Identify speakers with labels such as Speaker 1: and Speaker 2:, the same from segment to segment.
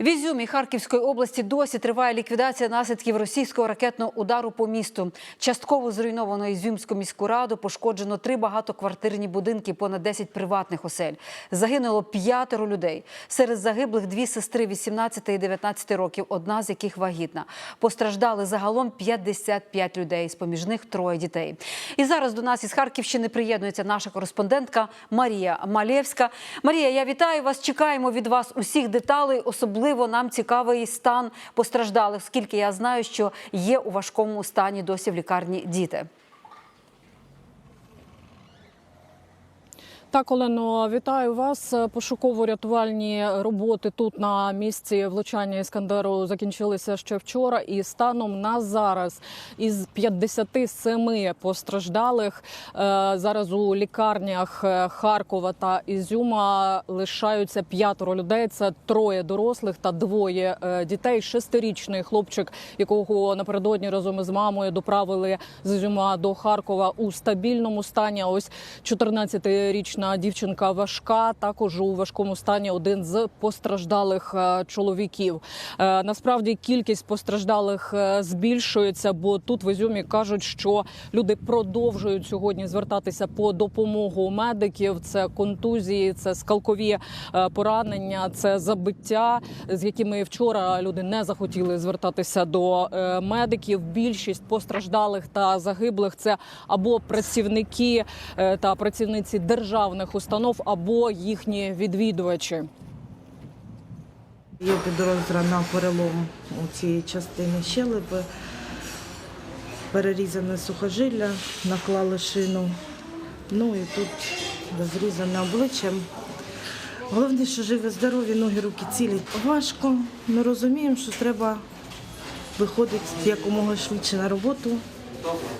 Speaker 1: В Ізюмі Харківської області досі триває ліквідація наслідків російського ракетного удару по місту. Частково зруйновано Ізюмську міську раду, пошкоджено три багатоквартирні будинки, понад 10 приватних осель. Загинуло п'ятеро людей. Серед загиблих дві сестри 18 і 19 років, одна з яких вагітна. Постраждали загалом 55 людей, з поміж них троє дітей. І зараз до нас із Харківщини приєднується наша кореспондентка Марія Малєвська. Марія, я вітаю вас. Чекаємо від вас усіх деталей. Особливо нам цікавий стан постраждалих, оскільки я знаю, що є у важкому стані досі в лікарні діти.
Speaker 2: Так, Олено, вітаю вас. Пошуково-рятувальні роботи тут на місці влучання іскандеру закінчилися ще вчора. І станом на зараз із 57 постраждалих е, зараз у лікарнях е, Харкова та Ізюма лишаються п'ятеро людей. Це троє дорослих та двоє е, дітей. Шестирічний хлопчик, якого напередодні разом із мамою доправили з Ізюма до Харкова у стабільному стані. Ось 14-річна дівчинка важка. Також у важкому стані один з постраждалих е, чоловіків. Е, Насправді кількість постраждалих е, збільшується, бо тут в Ізюмі кажуть, що люди продовжують сьогодні звертатися по допомогу медиків. Це контузії, це скалкові поранення, це забиття, з якими вчора люди не захотіли звертатися до медиків. Більшість постраждалих та загиблих це або працівники та працівниці державних установ, або їхні відвідувачі.
Speaker 3: Є підозра на перелом у цій частині щелепи, перерізане сухожилля, наклали шину. Ну і тут розрізане обличчя. Головне, що живі, здорові, ноги, руки цілі. Важко. Ми розуміємо, що треба виходити якомога швидше на роботу,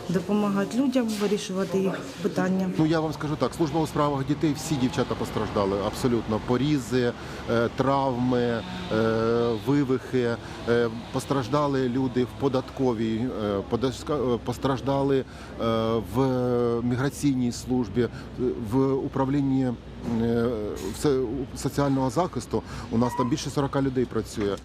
Speaker 3: допомагати людям, вирішувати їх питання.
Speaker 4: Ну я вам скажу так, служба у справах дітей всі дівчата постраждали абсолютно. Порізи, е, травми, е, вивихи. Е, Постраждали люди в податковій, постраждали в міграційній службі, в управлінні соціального захисту. У нас там більше 40 людей працює.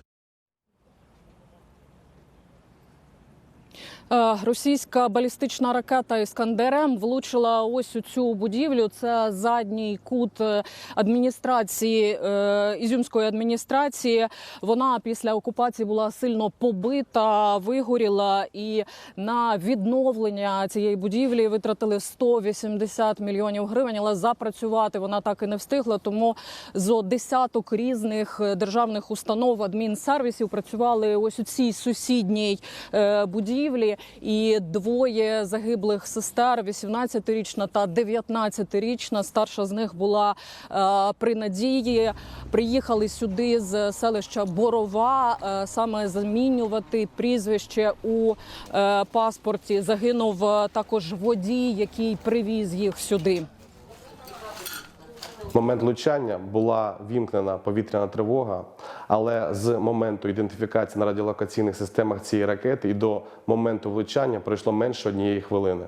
Speaker 2: Російська балістична ракета Іскандер-М влучила ось у цю будівлю. Це задній кут е, адміністрації е, ізюмської адміністрації. Вона після окупації була сильно побита, вигоріла, і на відновлення цієї будівлі витратили 180 мільйонів гривень. Але запрацювати вона так і не встигла. Тому зо десяток різних е, державних установ адмінсервісів працювали ось у цій сусідній е, будівлі. І двоє загиблих сестер, 18-річна та 19-річна. Старша з них була е, при надії. Приїхали сюди з селища Борова е, саме замінювати прізвище у е, паспорті. Загинув е, також водій, який привіз їх сюди.
Speaker 5: В момент влучання була вімкнена повітряна тривога, але з моменту ідентифікації на радіолокаційних системах цієї ракети і до моменту влучання пройшло менше однієї хвилини.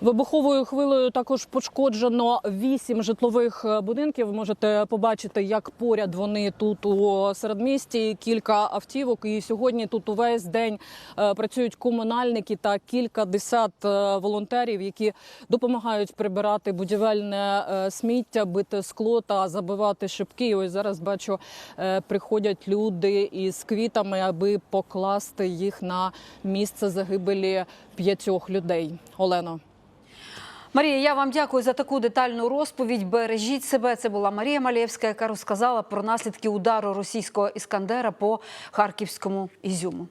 Speaker 2: Вибуховою хвилею також пошкоджено вісім житлових е, будинків. Ви можете побачити, як поряд вони тут у середмісті. Кілька автівок. І сьогодні тут увесь день е, працюють комунальники та кілька десят е, волонтерів, які допомагають прибирати будівельне сміття, бити скло та забивати шибки. Ось зараз бачу, приходять люди із квітами, аби покласти їх на місце загибелі п'ятьох людей. Олено.
Speaker 1: Марія, я вам дякую за таку детальну розповідь. Бережіть себе. Це була Марія Малєвська, яка розказала про наслідки удару російського іскандера по харківському ізюму.